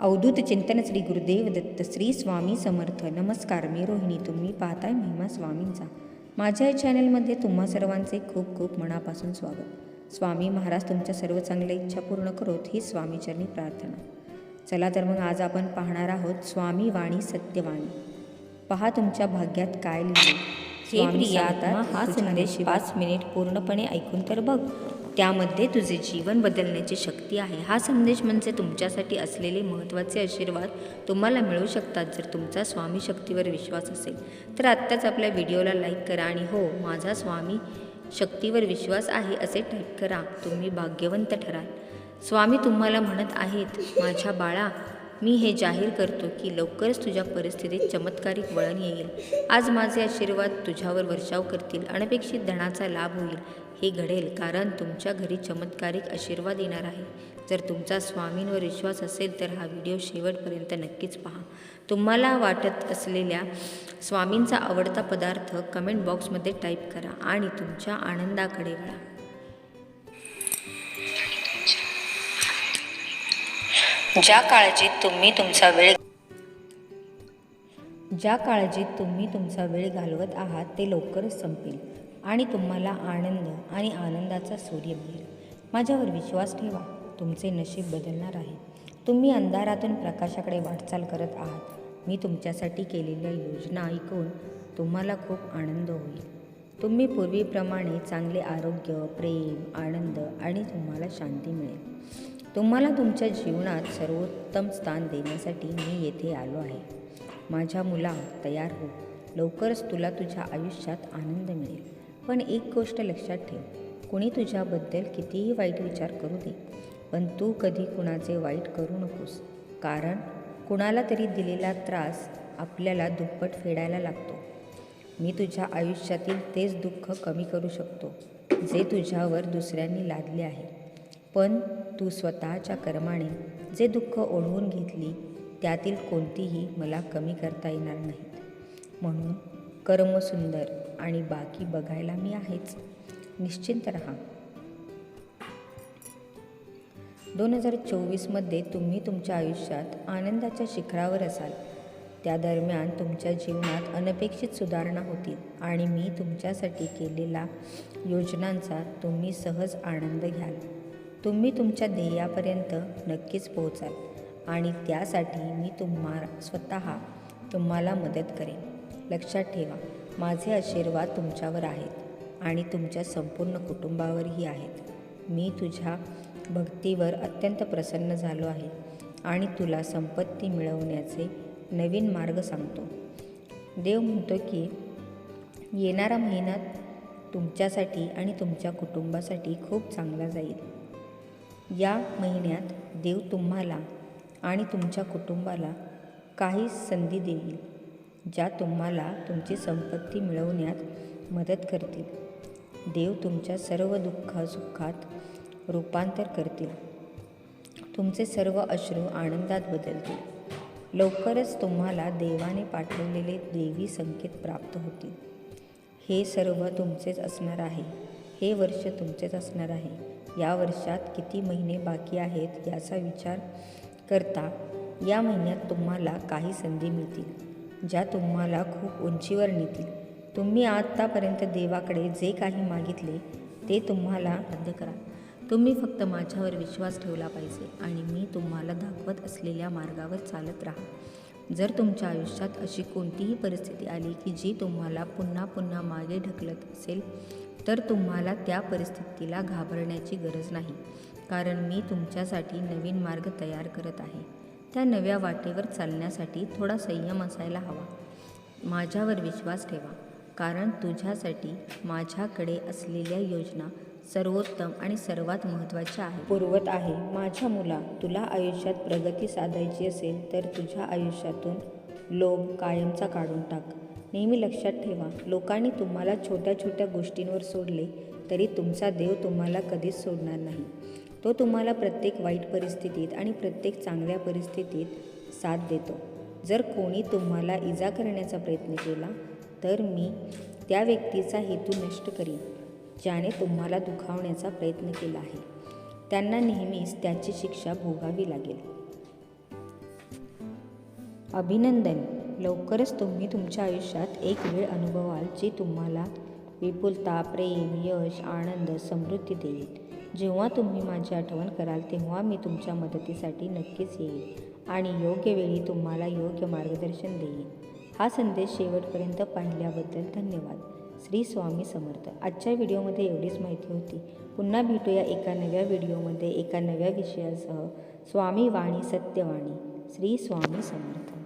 अवधूत चिंतन श्री गुरुदेव दत्त श्री स्वामी समर्थ. नमस्कार मी रोहिणी. तुम्ही पाहताय महिमा स्वामींचा. माझ्या या चॅनलमध्ये तुम्हा सर्वांचे खूप खूप मनापासून स्वागत. स्वामी महाराज तुमच्या सर्व चांगल्या इच्छा पूर्ण करोत ही स्वामीचरणी प्रार्थना. चला तर मग आज आपण पाहणार आहोत स्वामी वाणी सत्यवाणी. पहा तुमच्या भाग्यात काय लिहिले हे प्रिया, आता हा संदेश पाच मिनिट पूर्णपणे ऐकून तर बघ. त्यामध्ये तुझे जीवन बदलण्याची शक्ती आहे. हा संदेश म्हणजे तुमच्यासाठी असलेले महत्त्वाचे आशीर्वाद तुम्हाला मिळू शकतात जर तुमचा स्वामी शक्तीवर विश्वास असेल. तर आत्ताच आपल्या व्हिडिओला लाईक करा आणि हो माझा स्वामी शक्तीवर विश्वास आहे असे टाईप करा. तुम्ही भाग्यवंत ठराल. स्वामी तुम्हाला म्हणत आहेत माझ्या बाळा मी हे जाहीर करतो की लवकरच तुझ्या परिस्थितीत चमत्कारिक वळण येईल. आज माझे आशीर्वाद तुझ्यावर वर्षाव करतील. अनपेक्षित धनाचा लाभ होईल. हे घडेल कारण तुमच्या घरी चमत्कारिक आशीर्वाद येणार आहे. जर तुमचा स्वामींवर विश्वास असेल तर हा व्हिडिओ शेवटपर्यंत नक्कीच पहा. तुम्हाला वाटत असलेल्या स्वामींचा आवडता पदार्थ कमेंट बॉक्समध्ये टाईप करा आणि तुमच्या आनंदाकडे वळा. ज्या काळजीत तुम्ही तुमचा वेळ ज्या काळजीत तुम्ही तुमचा वेळ घालवत आहात ते लवकरच संपेल. आणि तुम्हाला आनंद आणि आनंदाचा सूर्य मिळेल. माझ्यावर विश्वास ठेवा तुमचे नशीब बदलणार आहे. तुम्ही अंधारातून प्रकाशाकडे वाटचाल करत आहात. मी तुमच्यासाठी केलेल्या योजना ऐकून तुम्हाला खूप आनंद होईल. तुम्ही पूर्वीप्रमाणे चांगले आरोग्य प्रेम आनंद आणि तुम्हाला शांती मिळेल. तुम्हाला तुमच्या जीवनात सर्वोत्तम स्थान देण्यासाठी मी येथे आलो आहे. माझ्या मुला तयार हो. लवकरच तुला तुझ्या आयुष्यात आनंद मिळेल. पण एक गोष्ट लक्षात ठेव. कुणी तुझ्याबद्दल कितीही वाईट विचार करू दे पण तू कधी कुणाचे वाईट करू नकोस. कारण कुणाला तरी दिलेला त्रास आपल्याला दुप्पट फेडायला लागतो. मी तुझ्या आयुष्यातील तेच दुःख कमी करू शकतो जे तुझ्यावर दुसऱ्यांनी लादले आहे. पण तू स्वतःच्या कर्माने जे दुःख ओढवून घेतली त्यातील कोणतीही मला कमी करता येणार नाहीत म्हणून कर्म सुंदर आणि बाकी बघायला मी आहेच. निश्चिंत रहा. दोन हजार चोवीसमध्ये तुम्ही तुमच्या आयुष्यात आनंदाच्या शिखरावर असाल. त्या दरम्यान तुमच्या जीवनात अनपेक्षित सुधारणा होतील आणि मी तुमच्यासाठी केलेल्या योजनांचा तुम्ही सहज आनंद घ्याल. तुम्ही तुमच्या ध्येयापर्यंत नक्कीच पोहोचाल आणि त्यासाठी मी तुम्हा स्वतः तुम्हाला मदत करेन. लक्षात ठेवा. माझे आशीर्वाद तुमच्यावर आहेत आणि तुमच्या संपूर्ण कुटुंबावरही आहेत. मी तुझ्या भक्तीवर अत्यंत प्रसन्न झालो आहे आणि तुला संपत्ती मिळवण्याचे नवीन मार्ग सांगतो. देव म्हणतो की येणारा महिना तुमच्यासाठी आणि तुमच्या कुटुंबासाठी खूप चांगला जाईल. या महिन्यात देव तुम्हाला आणि तुमच्या कुटुंबाला काही संधी देईल. ज्या तुम्हाला तुमची संपत्ती मिळवण्यात मदत करतील. देव तुमच्या सर्व दुःख सुखात रूपांतर करतील. तुमचे सर्व अश्रू आनंदात बदलतील. लवकरच तुम्हाला देवाने पाठवलेले देवी संकेत प्राप्त होतील. हे सर्व तुमचेच असणार आहे. हे वर्ष तुमचेच असणार आहे. या वर्षात किती महिने बाकी आहेत याचा विचार करता या महिन्यात तुम्हाला काही संधी मिळतील. ज्या तुम्हाला खूप उंचीवर नेतील. तुम्ही आत्तापर्यंत देवाकडे जे काही मागितले ते तुम्हाला रद्द करा. तुम्ही फक्त माझ्यावर विश्वास ठेवला पाहिजे आणि मी तुम्हाला दाखवत असलेल्या मार्गावर चालत राहा. जर तुमच्या आयुष्यात अशी कोणतीही परिस्थिती आली की जी तुम्हाला पुन्हा पुन्हा मागे ढकलत असेल तर तुम्हाला त्या परिस्थितीला घाबरण्याची गरज नाही कारण मी तुमच्यासाठी नवीन मार्ग तयार करत आहे. त्या नव्या वाटेवर चालण्यासाठी थोडा संयम असायला हवा. माझ्यावर विश्वास ठेवा कारण तुझ्यासाठी माझ्याकडे असलेल्या योजना सर्वोत्तम आणि सर्वात महत्त्वाच्या आहे पूर्वत आहे. माझ्या मुला तुला आयुष्यात प्रगती साधायची असेल तर तुझ्या आयुष्यातून लोभ कायमचा काढून टाक. नेहमी लक्षात ठेवा लोकांनी तुम्हाला छोट्या छोट्या गोष्टींवर सोडले तरी तुमचा देव तुम्हाला कधीच सोडणार नाही. तो तुम्हाला प्रत्येक वाईट परिस्थितीत आणि प्रत्येक चांगल्या परिस्थितीत साथ देतो. जर कोणी तुम्हाला इजा करण्याचा प्रयत्न केला तर मी त्या व्यक्तीचा हेतू नष्ट करीन ज्याने तुम्हाला दुखावण्याचा प्रयत्न केला आहे. त्यांना नेहमीच त्याची शिक्षा भोगावी लागेल. अभिनंदन. लवकरच तुम्ही तुमच्या आयुष्यात एक वेळ अनुभवाल जी तुम्हाला विपुलता प्रेम यश आनंद समृद्धी देईल. जेव्हा तुम्ही माझी आठवण कराल तेव्हा मी तुमच्या मदतीसाठी नक्कीच येईल आणि योग्य वेळी तुम्हाला योग्य मार्गदर्शन देईन. हा संदेश शेवटपर्यंत पाहिल्याबद्दल धन्यवाद. श्री स्वामी समर्थ. आजच्या व्हिडिओमध्ये एवढीच माहिती होती. पुन्हा भेटूया एका नव्या व्हिडिओमध्ये एका नव्या विषयासह. स्वामी वाणी सत्यवाणी. श्री स्वामी समर्थ.